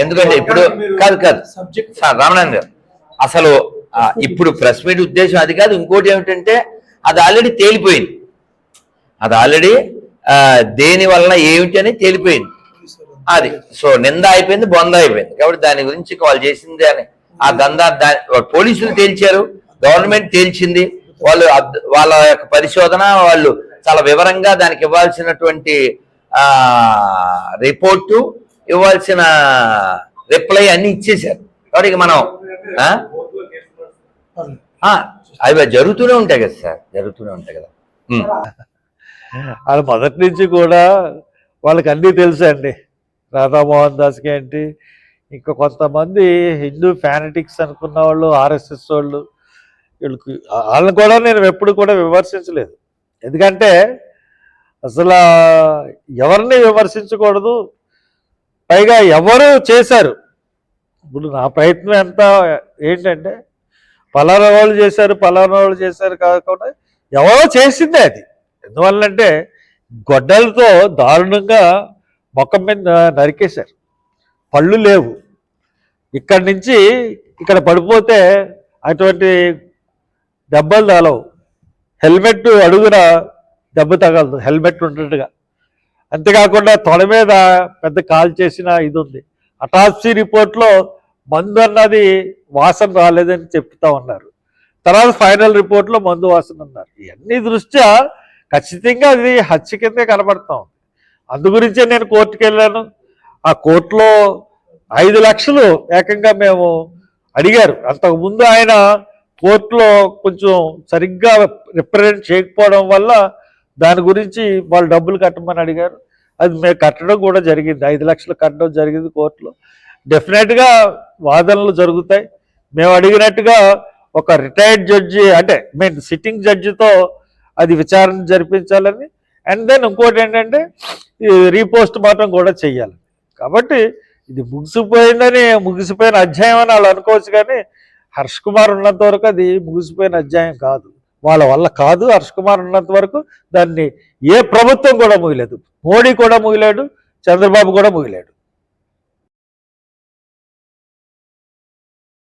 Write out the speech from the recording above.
ఎందుకంటే ఇప్పుడు కాదు కాదు. రామనాథన్ గారు అసలు ఇప్పుడు ప్రెస్ మీట్ ఉద్దేశం అది కాదు ఇంకోటి ఏమిటంటే అది ఆల్రెడీ తేలిపోయింది. అది ఆల్రెడీ దేని వలన ఏమిటి అని తేలిపోయింది. అది సో నింద అయిపోయింది బొంద అయిపోయింది. కాబట్టి దాని గురించి కాల్ చేసింది అని ఆ దందా దాని పోలీసులు తేల్చారు గవర్నమెంట్ తేల్చింది. వాళ్ళు వాళ్ళ యొక్క పరిశోధన వాళ్ళు చాలా వివరంగా దానికి ఇవ్వాల్సినటువంటి రిపోర్టు ఇవ్వాల్సిన రిప్లై అన్ని ఇచ్చేశారు. కాబట్టి మనం అవి జరుగుతూనే ఉంటాయి కదా సార్ జరుగుతూనే ఉంటాయి కదా. వాళ్ళ వాళ్ళు మొదటి నుంచి కూడా వాళ్ళకి అన్నీ తెలుసు అండి. రాధామోహన్ దాస్కి ఏంటి ఇంకా కొంతమంది హిందూ ఫ్యానటిక్స్ అనుకున్న వాళ్ళు ఆర్ఎస్ఎస్ వాళ్ళు వీళ్ళకి వాళ్ళని కూడా నేను ఎప్పుడు కూడా విమర్శించలేదు. ఎందుకంటే అసలు ఎవరిని విమర్శించకూడదు పైగా ఎవరు చేశారు? ఇప్పుడు నా ప్రయత్నం ఎంత ఏంటంటే పలానా వాళ్ళు చేశారు పలానా వాళ్ళు చేశారు కాకుండా ఎవరో చేసిందే అది. ఎందువల్లంటే గొడ్డలతో దారుణంగా మొక్కం మీద నరికేశారు. పళ్ళు లేవు. ఇక్కడి నుంచి ఇక్కడ పడిపోతే అటువంటి దెబ్బలు తగలవు. హెల్మెట్ అడుగున దెబ్బ తగలదు. హెల్మెట్ ఉన్నట్టుగా అంతేకాకుండా తొడ మీద పెద్ద కాల్ చేసిన ఇది ఉంది అటాప్సీ రిపోర్ట్లో మందు అన్నది వాసన రాలేదని చెప్తా ఉన్నారు. తర్వాత ఫైనల్ రిపోర్ట్లో మందు వాసన ఉన్నారు. ఇవన్నీ దృష్ట్యా ఖచ్చితంగా అది హత్య కిందే కనబడతా ఉంది. అందు గురించే నేను కోర్టుకు వెళ్ళాను. ఆ కోర్టులో ఐదు లక్షలు ఏకంగా మేము అడిగారు. అంతకుముందు ఆయన కోర్టులో కొంచెం సరిగ్గా రిప్రజెంట్ చేయకపోవడం వల్ల దాని గురించి వాళ్ళు డబ్బులు కట్టమని అడిగారు. అది మేము కట్టడం కూడా జరిగింది. ఐదు లక్షలు కట్టడం జరిగింది కోర్టులో. డెఫినెట్గా వాదనలు జరుగుతాయి. మేము అడిగినట్టుగా ఒక రిటైర్డ్ జడ్జి అంటే మీన్ సిట్టింగ్ జడ్జితో అది విచారణ జరిపించాలని అండ్ దెన్ ఇంకోటి ఏంటంటే ఈ రీపోస్ట్ మార్టం కూడా చెయ్యాలి. కాబట్టి ఇది ముగిసిపోయిందని ముగిసిపోయిన అధ్యాయం అని వాళ్ళు అనుకోవచ్చు కానీ హర్ష్ కుమార్ ఉన్నంత వరకు అది ముగిసిపోయిన అధ్యాయం కాదు. వాళ్ళ వల్ల కాదు హర్ష్ కుమార్ ఉన్నంత వరకు దాన్ని ఏ ప్రభుత్వం కూడా ముగిలేదు మోడీ కూడా ముగిలాడు చంద్రబాబు కూడా ముగిలాడు